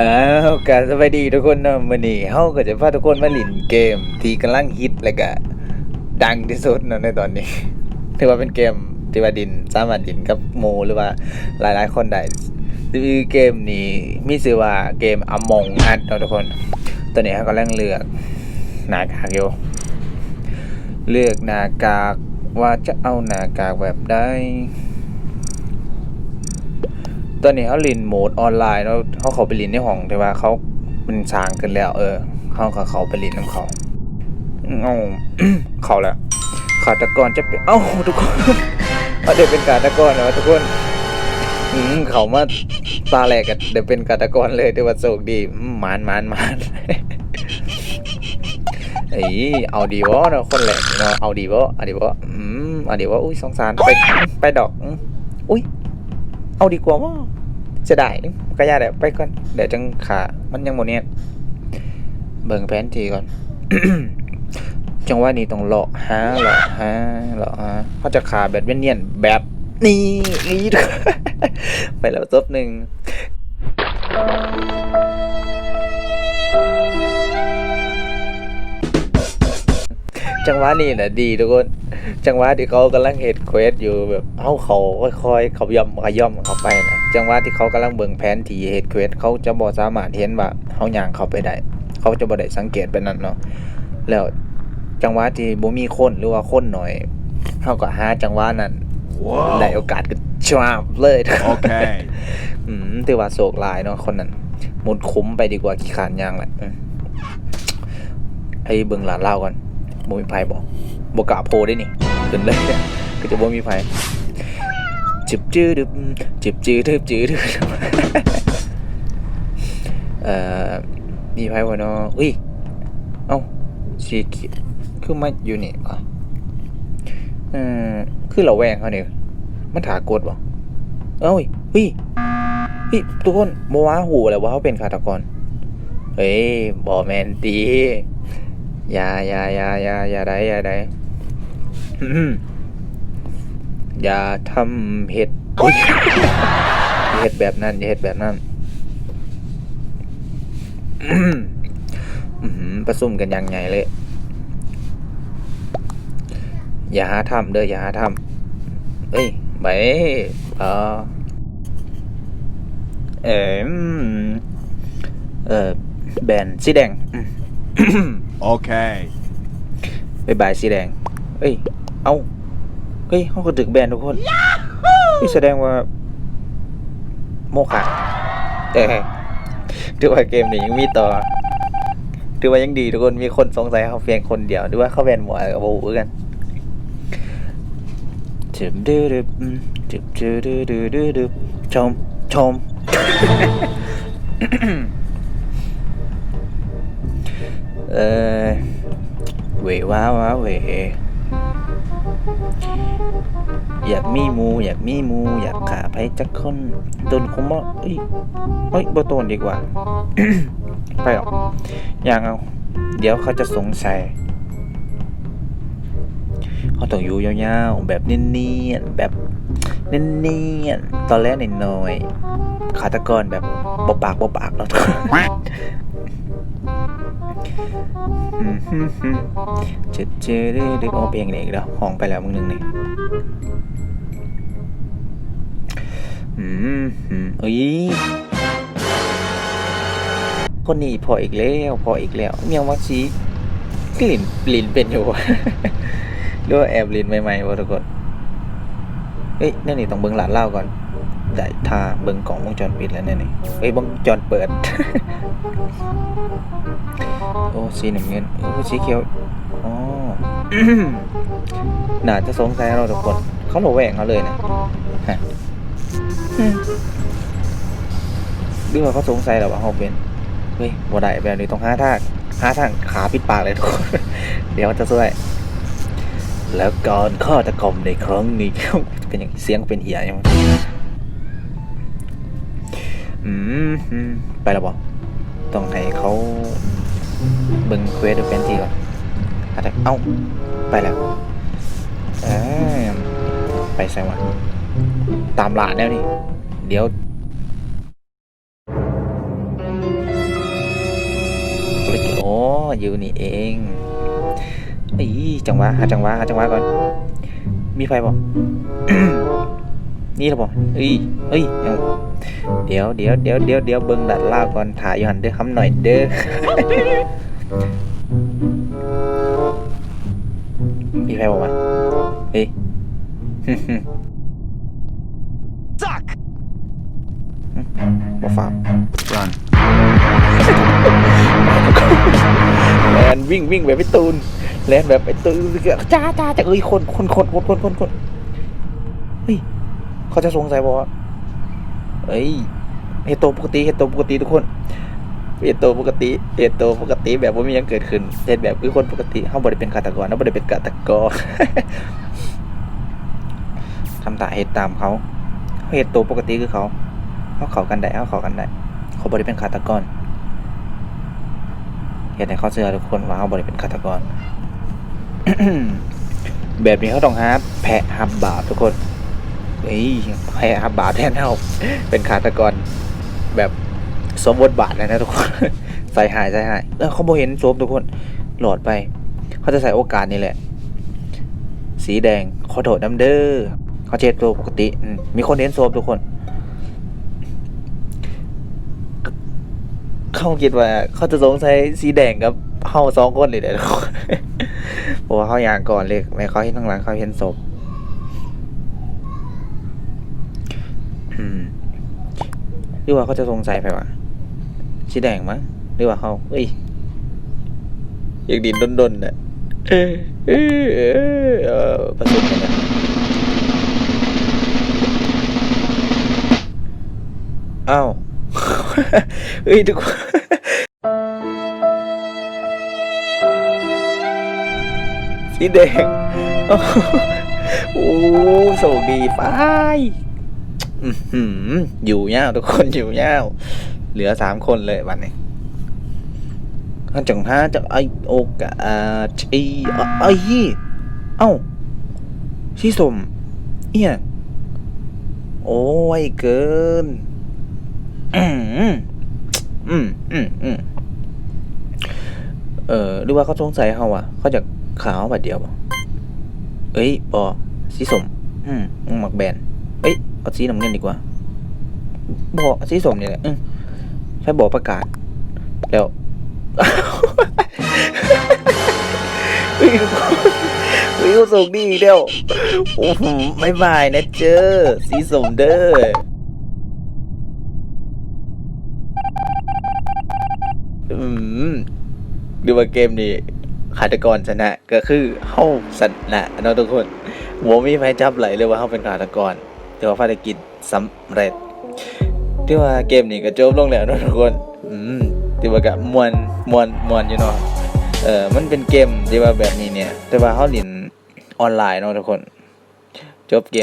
อ้าวการสวัสดีทุกคนเนาะมื้อนี้เฮาก็จะพาทุกคนมาเล่นเกมที่กำลังฮิตและก็ดังที่สุดเนาะในตอนนี้ ถือว่าเป็นเกมที่ว่าดินสามารถดินกับหมู่หรือว่าหลายๆ คนได้คือเกมนี้มีชื่อว่าเกม Among Us เนาะทุกคน ตอนนี้เฮากำลังเลือกหน้ากากอยู่เลือกหน้ากากว่าจะเอาหน้ากากแบบใด ตอนนี้เขาเลินโหมดออนไลน์แล้วเขาเขาไปเลินในห้องแต่ว่าเขาเป็นสร้างกันแล้ว เออเขาเขาเขาไปเลินน้ำเขาเอาเขาแล้วขาตะกรจะเป็นเอ้าทุกคนเอาเดี๋ยวเป็นกาตะกรนะทุกคนอืมเขามาตาแหลกกันเดี๋ยวเป็นกาตะกรเลยแต่ว่าโชคดีมหมานหมานหมานเอ้ยเอาดีวะเนาะคนแหลกเนาะเอาดีวะเอาดีวะอืมเอาดีวะอุ้ยสงสารไปไปดอกอุ้ยเอาดีกว่าว่า จะได้ก็ย่าเดี๋ยวไปก่อนเดี๋ยวจังขามันยังโมเนียนเบิ่งแผนทีก่อน จังว่านี้ต้องเลาะหาเลาะหาเลาะหาเขาจะขาแบบเนียนๆแบบนี้นี่ไปแล้วจบหนึ่งจังหวะนี้แหละดีทุกคน จังหวะที่เขากำลังเฮ็ดเควสอยู่แบบ เอาเขาค่อยๆเขาย่อมเขาย่อมเข้าไปนะ จังหวะที่เขากำลังเบิ่งแผนที่เฮ็ดเควสเขาจะบ่สามารถเห็นว่าเขาย่างเข้าไปได้ เขาจะบ่ได้สังเกตไปนั่นเนาะแล้วจังหวะที่บ่มีคนหรือว่าคนหน่อยเขาก็หาจังหวะนั้นได้โอกาสก็ชวาบเลย Okay. อืมถือว่าโศกหลายเนาะคนนั้นหมุดคุ้มไปดีกว่าขี้ขานยางแหละอืมไอ้เบิ่งหลานเล่าก่อนบ่มีไผบอกบ่กล้าโพได้นี่ขึ้นเลยก็จะบ่มีไผ จิบจื้อดึบจิบจื้อดึบจื้อดึบเอ่อมีไผบ่เนาะอุ้ย เอ้าสีเขียวคือมาอยู่นี่อะเออคือเราแวงเขาเนี่ยมันถากดบ่เอ้ยเฮ้ยพี่ทุกคนโมวาหูเลยว่าเขาเป็นฆาตกร เฮ้ยบอแมนตีอย่าอย่าอย่าอย่าอย่าได้อย่าได้ อืมอย่าทำเห็ดอุ๊ยอย่าเห็ดแบบนั้นอย่าเห็ดแบบนั้นอืมอื้อหือประซุ่มกันอยังไงเลย อย่าหาทำเด้ออย่าหาทำเอ้ยไปเออเอออืมเออแบนสีแดงอืม Okay. บายบายสีแดง เอ้ย เอาเฮ้ยเขาก็ถึกแบนทุกคนนี่แสดงว่า โมฆะแต่ถือว่าเกมนี้ยังมีต่อถือว่ายังดีทุกคนมีคนสงสัยเขาเพียงคนเดียวหรือว่าเขาแบนหมวกับโบหูกันจึบดื้อดึบจึบดื้อดื้อดื้อดื้อดึบชมชมเออเวว้าว้าเว อยากมีหมูอยากมีหมูอยากขาไปจักคนโดนคุมบ่เอ้ยเอ้ยบ่โดนดีกว่า ไปหรอกอย่างเอา เดี๋ยวเขาจะสงสัยเขาต้องอยู่ยาวๆแบบเนียนๆแบบเนียนๆตอนแรกนิดหน่อยๆขาตะกอนแบบบปากบปากแล้วอืมฮึ่มฮึ่มเจ็ดเจอดื้อดึกโอเพลงเด็กแล้วห้องไปแล้วมึงหนึ่งนี่ อืมฮึ่มเอ้ยคนนี้พออีกแล้วพออีกแล้วเมียงวัดชีกลิ่นลินเป็นอยู่หรือว่าแอบลินใหม่ๆวะทุกคนเอ้ยนั่นนี่ต้องเบิ้งหลานเล่าก่อนได้ทาเบิ้งกล่องวงจรปิดแล้วเนี่ยนี่เอ้ยวงจรเปิด โอ้สีน้ำเงินโอ้สีเขียวอ๋อน่าจะสงสัยเราทุกคน เขาหลแหวงเขาเลยนะ หรือว่าเขาสงสัยเราว่าเขาเป็นเฮ้ยบ่ได้แบบนี้ต้องห้าท่างหาทางขาปิดปากเลยทุกคนเดี๋ยวจะช่วย แล้วการฆาตกรรมในครั้งนี้เป็นอย่างเสียงเป็นเหียยังอืมอืมไปแล้วบอต้องให้เขาเบิ่งเควสดูเป็นทีก่อนอาจจะเอ้า ไปแล้วอไปใส่วะ ตามหลานแล้วนี่ เดี๋ยว โอ้ยู่นี่เองอีจังหวะหาจังหวะหาจังหวะก่อน มีไฟบ่นี่หรอบ่เอ้ยเอ้ยเอาเดี๋ยวเดี๋ยวเดี๋ยวเดี๋ยวเดี๋ยวเบิ่งดัดล่าก่อนถ่ายอยู่หันเด้อคำหน่อยเด้อมีไฟบ่วะเฮ้ย บ่ฟ้าว Run. แลนวิ่งวิ่งแบบไอ้ตูนแลนแบบไอ้ตูนจ้าจ้าจ้าเอ้ยคนคนคนคนคนคนคนเฮ้ยเขาจะสงสัยบอกว่าเอ้ยเฮดโตวปกติเฮดโตวปกติทุกคนเฮดโตวปกติเฮดโตวปกติแบบว่ามีหยังเกิดขึ้นเฮ็ดแบบคือคนปกติเขาบ่ได้เป็นฆาตกรเขาบ่ได้เป็นฆาตกรทำตาเฮ็ดตามเขาเขาเฮ็ดตัวปกติคือเขา เขาเขากันได้เขาเขากันได้เขาบ่ได้เป็นฆาตกรเห็นให้เขาเชื่อทุกคนว่าเขาบริเป็นฆาตกร แบบนี้เขาต้องหาแพะหับบาปทุกคนเฮ้ยแพะหับบาปแทนเขาเป็นฆาตกร แบบสมบทบาทเลยนะทุกคนใส่หายใส่หายแล้วเขาบอเห็นโซมทุกคนหลอดไป เขาจะใส่โอกาสนี่แหละ สีแดงขอโทษน้ำเด้อเขาเช็ดตัวปกติมมีคนเห็นโซมทุกคน เขาคิดว่า เขาจะสงสัยสีแดงกับเฮาสองคนเลยเด้อเพราะว่าเขาอยางก่อนเลยไม่เขาเห็นข้างหลังเขาเห็นศพหรือว่าเขาจะสงสัยไปว่าสีแดงมั้งหรือว่าเขาเอ้ยอยากดินดนๆน่ะเออเออเออผสมกันนะอ้าว เฮ้ยทุกคนสีแดงโอ้โชคดีไปอื้อหือยู่ยาวทุกคนอยู่ยาวเหลือสามคนเลยวันนี้ข้าจังห้าจะไอโอกาสไอไอยี่เอ้าชีสมเอี่ยโอ้ยเกิน อืมอืมอืมอืมเออหรือว่าเขาสงสัยเขาอะเขาจะขาวแบบเดียวบ่เอ้ยบอสีสม อืมหมักแบนเอ้ย เอาสีน้ำเงินดีกว่าบอสีสมนี่แหละอืมใช่บอกประกาศ แล้วเฮ้ยเฮ้ยส่งดีเดียวโอ้โหไม่บายนะเจอ สีสมเด้อ อืมดูว่าเกมนี้ฆาตกรชนะก็คือเฮาชนะเนาะทุกคนหัวมีไฟจับไหลเลยว่าเฮาเป็นฆาตกรแต่ว่าภารกิจสำเร็จที่ว่าเกมนี้ก็จบลงแล้วเนาะทุกคนอืมที่ว่าก็มวนมวนมวนอยู่เนาะเออมันเป็นเกมที่ว่าแบบนี้เนี่ย แต่ว่าเฮาเล่นออนไลน์เนาะทุกคน จบเกม